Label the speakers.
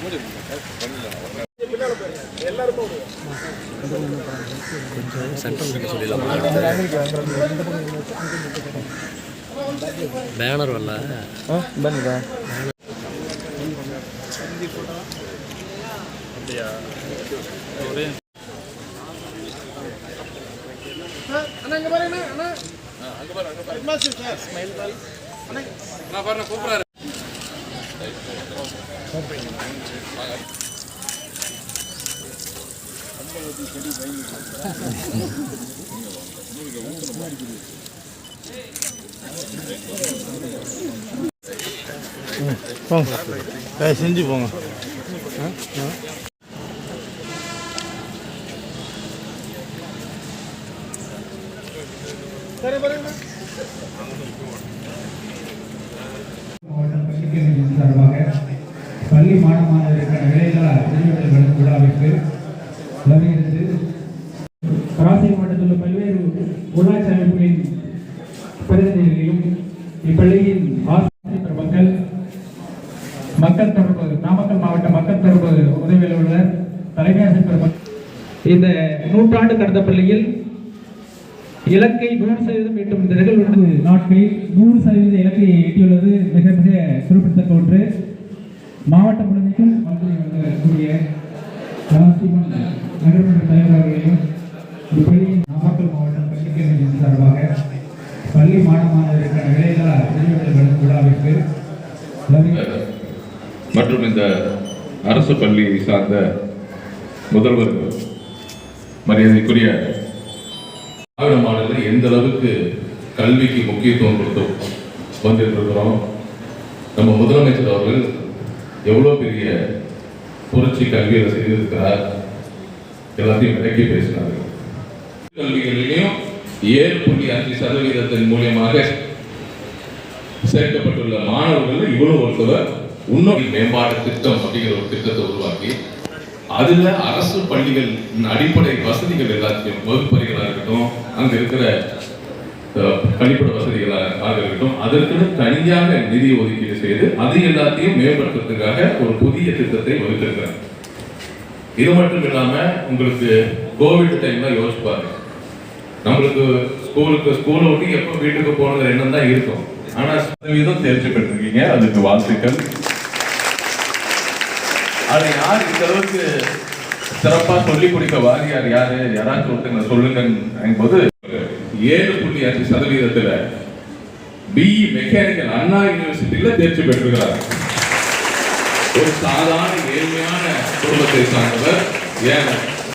Speaker 1: கொஞ்சம்
Speaker 2: சென்ட்ரல் சொல்லிடலாம் பேனர் வரல பண்ணுதா அப்படியா ஒரே அண்ணா. அங்கே பாருங்க அண்ணா அங்கே பாருங்க ஸ்மைல் பாருங்க கூப்பிட்றாரு.
Speaker 3: போங்க. ஏய், செஞ்சு போங்க. சரி பாருங்க
Speaker 1: பள்ளிக்கல்வி சார்பாக கல்வி மாணவ மாணவருக்கான விலைகளா விருதுகள் வழங்கும் விழாவிற்கு வருகிறது. ராசி மாவட்டத்தில் உள்ள பல்வேறு உள்ளாட்சி அமைப்புகளின் பிரதிநிதிகளையும் இப்பள்ளியின் ஆசிரியர் மக்கள் மக்கள் தொடர்பு நாமக்கல் மாவட்ட மக்கள் தொடர்பு உதவி அலுவலர் தலைமை ஆசிரியர் இந்த நூற்றாண்டு கடந்த பள்ளியில் இலக்கை நூறு சதவீதம் எட்டும் இந்த நிகழ்வு நாட்களில் நூறு சதவீத இலக்கையை எட்டியுள்ளது. மிக மிக குறிப்பிடத்தக்க ஒன்று. மாவட்ட முழுமைக்கும் மந்திரி வரக்கூடிய ராசிமன் நகர்மன்ற தலைவர் அவர்களையும் இப்பள்ளியின் நாமக்கல் மாவட்டம் பள்ளிக்கல்வி சார்பாக பள்ளி மாணவ மாணவருக்கான விலைகளா விருதுகள் விழாவிற்கு
Speaker 4: மற்றும் இந்த அரசு பள்ளி சார்ந்த முதல்வர் மரியாதைக்குரிய திராவிட மாடலில் எந்த அளவுக்கு கல்விக்கு முக்கியத்துவம் கொடுத்து வந்திருக்கிறோம் நம்ம முதலமைச்சர் அவர்கள் எவ்வளோ பெரிய புரட்சி கல்வியில் செய்திருக்கிறார்? எல்லாத்தையும் விளக்கி பேசினார். கல்விகளிலையும் ஏழு புள்ளி அஞ்சு சதவீதத்தின் மூலியமாக சேர்க்கப்பட்டுள்ள மாணவர்கள் இவ்வளவு ஒருத்தவர் இன்னொரு மேம்பாடு திட்டம் அப்படிங்கிற ஒரு திட்டத்தை உருவாக்கி அதுல அரசு பள்ளிகள் அடிப்படை வசதிகள் எல்லாத்தையும் வகுப்பறைகளாக இருக்கட்டும் அங்க இருக்கிற கழிப்பிட வசதிகளாக இருக்கட்டும் அதற்குன்னு தனியாக நிதி ஒதுக்கீடு செய்து அது எல்லாத்தையும் மேம்படுத்துறதுக்காக ஒரு புதிய திட்டத்தை வகுத்திருக்கிறாங்க இது மட்டும் இல்லாம உங்களுக்கு கோவிட் டைம்ல யோசிச்சு நம்மளுக்கு ஸ்கூலுக்கு ஸ்கூலை விட்டு எப்போ வீட்டுக்கு போனது எண்ணம் தான் இருக்கும். ஆனா சதவீதம் தேர்ச்சி பெற்றிருக்கீங்க. அதுக்கு வாழ்த்துக்கள். அதை யார் இந்த அளவுக்கு சிறப்பா சொல்லி கொடுக்க வாரியார் யாரு? யாராச்சும் ஒருத்தங்க சொல்லுங்க போது ஏழு அஞ்சு சதவீதத்துல பிஇ மெக்கானிக்கல் அண்ணா யூனிவர்சிட்டியில் தேர்ச்சி பெற்றிருக்கிறார் ஒரு சாதாரண ஏழ்மையான குடும்பத்தை சார்ந்தவர். ஏன்?